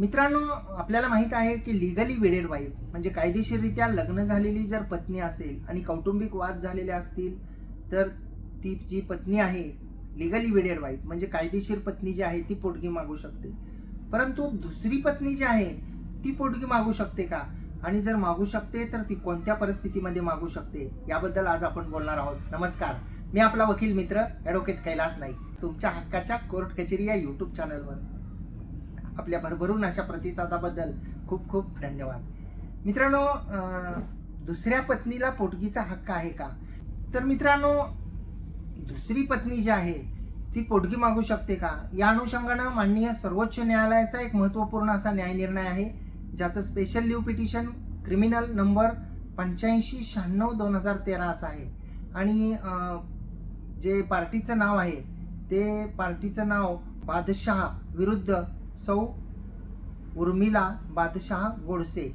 मित्रांनो आपल्याला माहीत आहे की लिगली वेडेड वाईफ म्हणजे कायदेशीररित्या लग्न झालेली जर पत्नी असेल आणि कौटुंबिक वाद झालेले असतील तर ती जी पत्नी आहे लिगली वेडेड वाईफ म्हणजे कायदेशीर पत्नी जी आहे ती पोटगी मागू शकते. परंतु दुसरी पत्नी जी आहे ती पोटगी मागू शकते का? आणि जर मागू शकते तर ती कोणत्या परिस्थितीमध्ये मागू शकते? याबद्दल आज आपण बोलणार आहोत. नमस्कार. मी आपला वकील मित्र ॲडव्होकेट कैलास नाईक. तुमच्या हक्काच्या कोर्ट कचेरी या यूट्यूब चॅनलवर आपल्या भरभरून अशा प्रतिसादाबद्दल खूप खूप धन्यवाद. मित्रांनो दुसऱ्या पत्नीला पोटगीचा हक्क आहे का? तर मित्रांनो दुसरी पत्नी जी आहे ती पोटगी मागू शकते का? या अनुषंगानं माननीय सर्वोच्च न्यायालयाचा एक महत्त्वपूर्ण असा न्यायनिर्णय आहे ज्याचं special leave petition criminal number पंच्याऐंशी शहाण्णव दोन हजार तेरा असं आहे. आणि जे पार्टीचं नाव आहे ते पार्टीचं नाव बादशहा विरुद्ध सौ उर्मिला बादशाह गोडसे।